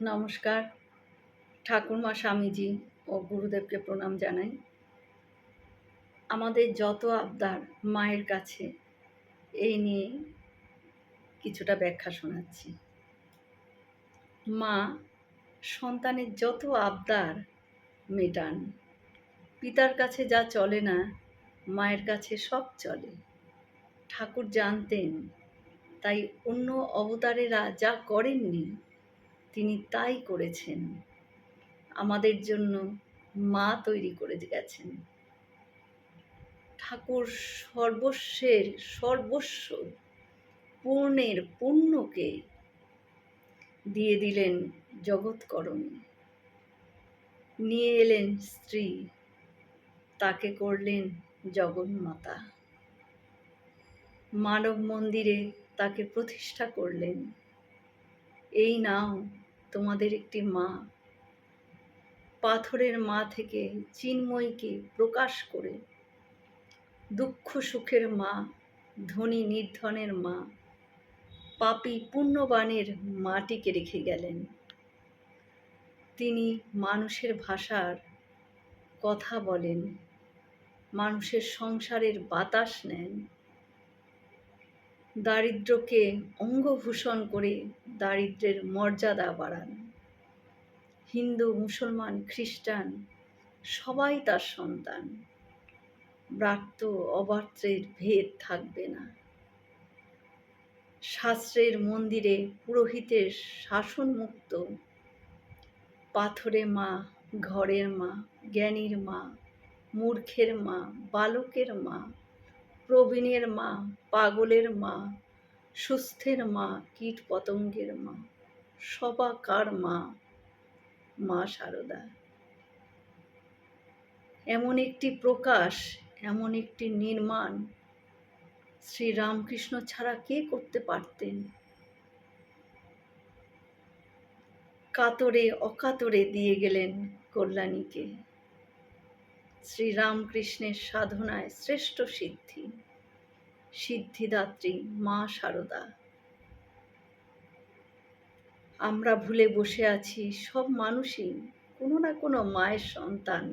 নমস্কার। ঠাকুরমা স্বামীজি ও গুরুদেবকে প্রণাম জানাই। আমাদের যত আবদার মায়ের কাছে, এই নিয়ে কিছুটা ব্যাখ্যা শোনাচ্ছি। মা সন্তানের যত আবদার মেটান, পিতার কাছে যা চলে না, মায়ের কাছে সব চলে। ঠাকুর জানতেন, তাই অন্য অবতারেরা যা করেননি তিনি তাই করেছেন। আমাদের জন্য মা তৈরি করে গেছেন। ঠাকুর সর্বস্বের সর্বস্ব পূর্ণের পূর্ণকে দিয়ে দিলেন জগৎকরণে। নিয়ে এলেন স্ত্রী, তাকে করলেন জগন্মাতা। মানব মন্দিরে তাকে প্রতিষ্ঠা করলেন। এই নাও তোমাদের একটি মা। পাথরের মা থেকে চিন্ময়ীকে প্রকাশ করে, দুঃখ সুখের মা, ধনী নির্ধনের মা, পাপি পুণ্যবানের মাটিকে রেখে গেলেন। তিনি মানুষের ভাষার কথা বলেন, মানুষের সংসারের বাতাস নেন। দারিদ্রকে অঙ্গভূষণ করে দারিদ্রের মর্যাদা বাড়ান। হিন্দু, মুসলমান, খ্রিস্টান, সবাই তার সন্তান। ব্রাত্য অবাত্রের ভেদ থাকবে না। শাস্ত্রের মন্দিরে পুরোহিতের শাসন মুক্ত পাথরে মা, ঘরের মা, জ্ঞানীর মা, মূর্খের মা, বালকের মা প্রবীণের মা, পাগলের মা, সুস্থের মা, কীট পতঙ্গের মা, সবাকার মা মা সারদা। এমন একটি প্রকাশ, এমন একটি নির্মাণ শ্রী রামকৃষ্ণ ছাড়া কে করতে পারতেন? কাতরে অকাতরে দিয়ে গেলেন কল্যাণীকে। শ্রীরামকৃষ্ণের সাধনায় শ্রেষ্ঠ সিদ্ধি। সিদ্ধিদাত্রী মা সারদা। আমরা ভুলে বসে আছি সব মানুষই, কোনো না কোনো মায়ের সন্তান।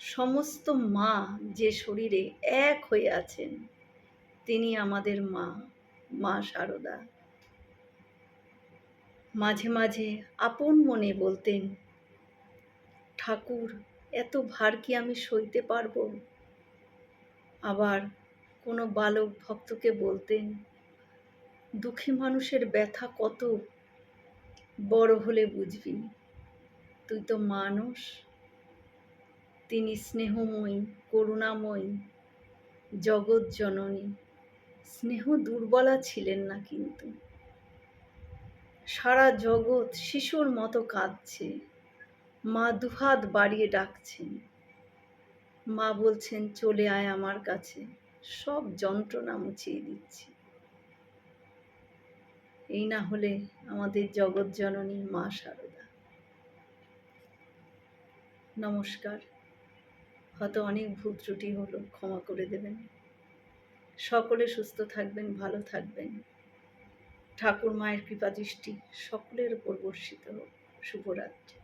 সমস্ত মা যে শরীরে এক হয়ে আছেন, তিনি আমাদের মা মা সারদা। মাঝে মাঝে আপন মনে বলতেন, ঠাকুর এত ভার কি আমি সইতে পারব? আবার কোনো বালক ভক্তকে বলতেন, দুঃখী মানুষের ব্যথা কত? বড় হলে বুঝবি। তুই তো মানুষ। তিনি স্নেহময়ী, করুণাময়ী, জগৎ জননী। স্নেহ দুর্বলা ছিলেন না কিন্তু। সারা জগৎ শিশুর মতো কাঁদছে। মা দুহাত বাড়িয়ে ডাকছেন। মা বলছেন, চলে আয় আমার কাছে। সব যন্ত্রণা মুছিয়ে দিচ্ছি। এই না হলে আমাদের জগৎ জননী মা সারদা। নমস্কার। হয়তো অনেক ভুল ত্রুটি হলো, ক্ষমা করে দেবেন। সকলে সুস্থ থাকবেন, ভালো থাকবেন। ঠাকুর মায়ের কৃপা দৃষ্টি সকলের উপর বর্ষিত হোক। শুভরাত্রি।